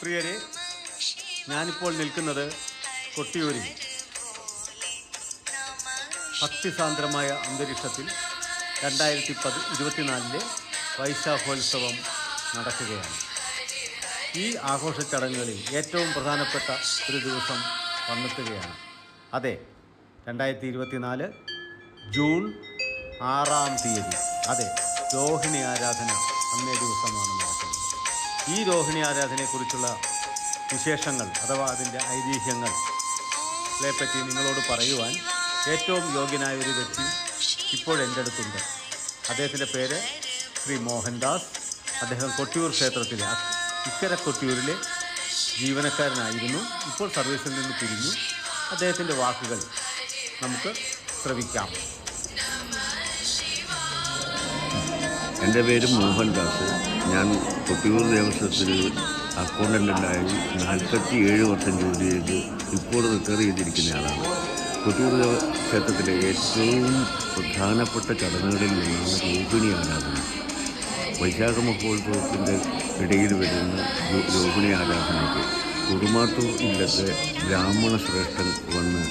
പ്രിയരെ ഞാനിപ്പോൾ നിൽക്കുന്നത് കൊട്ടിയൂരിൽ. ഭക്തിസാന്ദ്രമായ അന്തരീക്ഷത്തിൽ രണ്ടായിരത്തി പതി ഇരുപത്തിനാലിലെ വൈശാഖോത്സവം നടക്കുകയാണ്. ഈ ആഘോഷ ചടങ്ങുകളിൽ ഏറ്റവും പ്രധാനപ്പെട്ട ഒരു ദിവസം വന്നെത്തുകയാണ്. അതെ രണ്ടായിരത്തി ഇരുപത്തിനാല് ജൂൺ ആറാം തീയതി. അതെ രോഹിണി ആരാധന അന്നേ ദിവസമാണ് നടക്കുന്നത്. ഈ രോഹിണി ആരാധനയെക്കുറിച്ചുള്ള വിശേഷങ്ങൾ അഥവാ അതിന്റെ ഐതിഹ്യങ്ങൾ പറ്റി നിങ്ങളോട് പറയുവാൻ ഏറ്റവും യോഗ്യനായ ഒരു വ്യക്തി ഇപ്പോൾ എന്റെ അടുത്തുണ്ട്. അദ്ദേഹത്തിന്റെ പേര് ശ്രീ മോഹൻദാസ്. അദ്ദേഹം കൊട്ടിയൂർ ക്ഷേത്രത്തിലെ ഇക്കര കൊട്ടിയൂരിലെ ജീവനക്കാരനായിരുന്നു. ഇപ്പോൾ സർവീസിൽ നിന്ന് പിരിഞ്ഞു. അദ്ദേഹത്തിന്റെ വാക്കുകൾ നമുക്ക് ശ്രവിക്കാം. എന്റെ പേര് മോഹൻദാസ്. ഞാൻ കൊട്ടിയൂർ ദേവസ്വത്തിൽ അക്കൗണ്ടന്റായി നാൽപ്പത്തി ഏഴ് വർഷം ജോലി ചെയ്ത് ഇപ്പോൾ റിട്ടയർ ചെയ്തിരിക്കുന്ന ആളാണ്. കൊട്ടിയൂർ ക്ഷേത്രത്തിലെ ഏറ്റവും പ്രധാനപ്പെട്ട ചടങ്ങുകളിൽ നിന്നാണ് രോഹിണി ആരാധന. വൈശാഖ മഹോത്സവത്തിന്റെ ഇടയിൽ വരുന്ന രോഹിണി ആരാധനയ്ക്ക് കുറുമാത്തൂർ ഇല്ലത്തെ ബ്രാഹ്മണ ശ്രേഷ്ഠൻ വന്ന്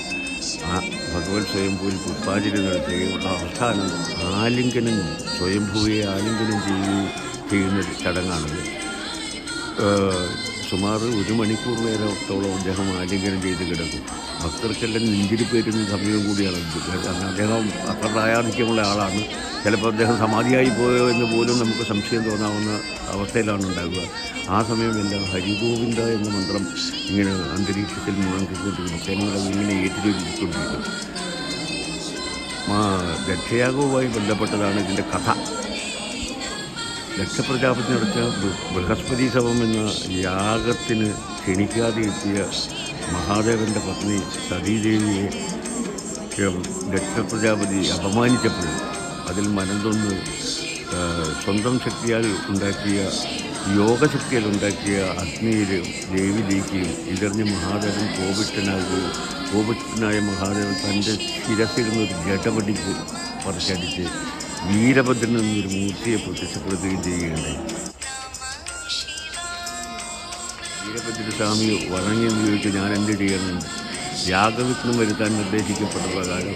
ആ ഭഗവത് സ്വയംഭൂവിൽ പുഷ്പാഞ്ജലി നടത്തുകയും അവസാനം ആലിംഗനം സ്വയംഭൂവിയെ ആലിംഗനം ചെയ്യുകയും ചെയ്യുന്ന ഒരു ചടങ്ങാണത്. സുമാർ ഒരു മണിക്കൂർ നേരത്തോളം അദ്ദേഹം ആലിംഗനം ചെയ്ത് കിടക്കും. ഭക്തർക്കെല്ലാം നെഞ്ചിരിപ്പേറ്റുന്ന സമയം കൂടിയാണ്. അദ്ദേഹം അത്ര പ്രായാധിക്യമുള്ള ആളാണ്. ചിലപ്പോൾ അദ്ദേഹം സമാധിയായി പോയോ എന്ന് പോലും നമുക്ക് സംശയം തോന്നാവുന്ന അവസ്ഥയിലാണ് ഉണ്ടാകുക ആ സമയമെല്ലാം ഹരിഗോവിന്ദ എന്ന മന്ത്രം ഇങ്ങനെ അന്തരീക്ഷത്തിൽ മുഴങ്ങിക്കൊണ്ടിരിക്കും തേങ്ങകളെ ഇങ്ങനെ ഏറ്റിരിക്കൊണ്ടിരിക്കും ദക്ഷയാഗവുമായി ബന്ധപ്പെട്ടതാണ് ഇതിന്റെ കഥ. ദക്ഷപ്രജാപതി നടത്തിയ ബൃഹസ്പതി ശവം എന്ന യാഗത്തിന് ക്ഷണിക്കാതെ എത്തിയ മഹാദേവന്റെ പത്നി സതീദേവിയെ രക്തപ്രജാപതി അപമാനിച്ചപ്പോൾ അതിൽ മനംതൊന്ന് സ്വന്തം ശക്തിയാൽ ഉണ്ടാക്കിയ യോഗശക്തിയാൽ ഉണ്ടാക്കിയ അഗ്നിയിൽ ദേവി ലയിക്കുകയും ഇതറിഞ്ഞ് മഹാദേവൻ കോപിഷ്ടനാകുകയും കോപിഷ്ടനായ മഹാദേവൻ തന്റെ ശിരസിൽ നിന്നൊരു ജടപടിക്ക് പറിച്ചടിച്ച് വീരഭദ്രൻ എന്നൊരു മൂർത്തിയെ പ്രത്യക്ഷപ്പെടുത്തുകയും ചെയ്യുകയുണ്ടായി. വീരഭദ്രസ്വാമി വണങ്ങിയെന്ന് ചോദിച്ചു ഞാൻ എന്ത് ചെയ്യണം? യാഗവിഘ്നം വരുത്താൻ നിർദ്ദേശിക്കപ്പെട്ട പ്രകാരം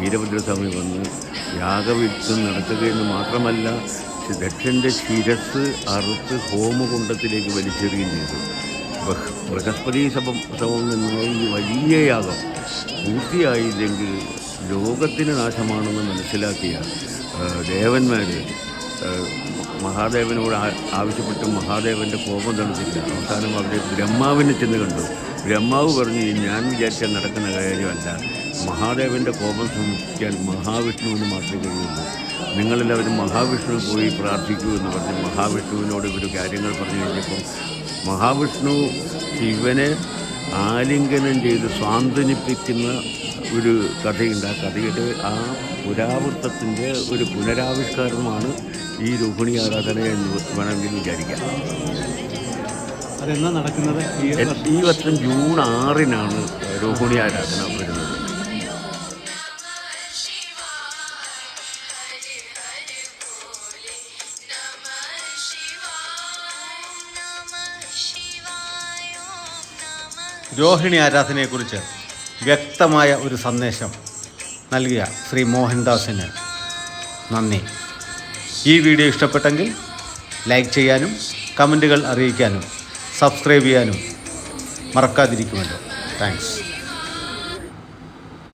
വീരഭദ്രസ്വാമി വന്ന് യാഗവിഘ്നം നടത്തുകയെന്ന് മാത്രമല്ല ദക്ഷന്റെ ശിരസ് അറുത്ത് ഹോമകുണ്ടത്തിലേക്ക് വലിച്ചെറിയുകയും ചെയ്തു. ബഹ്- ബൃഹസ്പതി സഭം സഭം നിന്നുള്ള ഈ വലിയ യാഗം പൂർത്തിയായില്ലെങ്കിൽ ലോകത്തിന് നാശമാണെന്ന് മനസ്സിലാക്കിയ ദേവന്മാർ മഹാദേവനോട് ആവശ്യപ്പെട്ട് മഹാദേവന്റെ കോപം തണുത്തില്ല അവസാനം അവർ ബ്രഹ്മാവിനെ ചെന്ന് കണ്ടു. ബ്രഹ്മാവ് പറഞ്ഞു "ഈ ഞാൻ വിചാരിച്ചാൽ നടക്കുന്ന കാര്യമല്ല. മഹാദേവന്റെ കോപം സൂക്ഷിക്കാൻ മഹാവിഷ്ണുവിന് മാത്രമേ കഴിയുള്ളൂ. നിങ്ങളെല്ലാവരും മഹാവിഷ്ണു പോയി പ്രാർത്ഥിക്കൂ എന്ന് പറഞ്ഞ് മഹാവിഷ്ണുവിനോട് ഇവർ കാര്യങ്ങൾ പറഞ്ഞു കഴിഞ്ഞപ്പോൾ മഹാവിഷ്ണു ശിവനെ ആലിംഗനം ചെയ്ത് സ്വാന്തനിപ്പിക്കുന്ന ഒരു കഥയുണ്ട്. ആ കഥയുടെ ആ പുരാവൃത്തത്തിന്റെ ഒരു പുനരാവിഷ്കാരമാണ് ഈ രോഹിണി ആരാധന എന്ന് വേണമെങ്കിൽ വിചാരിക്കാം. അതെന്നാ നടക്കുന്നത്? ഈ വർഷം? ഈ വർഷം ജൂൺ ആറിനാണ് രോഹിണി ആരാധന വരുന്നത്. രോഹിണി ആരാധനയെക്കുറിച്ച് വ്യക്തമായ ഒരു സന്ദേശം നൽകിയ ശ്രീ മോഹൻദാസിന് നന്ദി. ഈ വീഡിയോ ഇഷ്ടപ്പെട്ടെങ്കിൽ ലൈക്ക് ചെയ്യാനും കമന്റുകൾ അറിയിക്കാനും സബ്സ്ക്രൈബ് ചെയ്യാനും മറക്കാതിരിക്കുമല്ലോ. താങ്ക്സ്.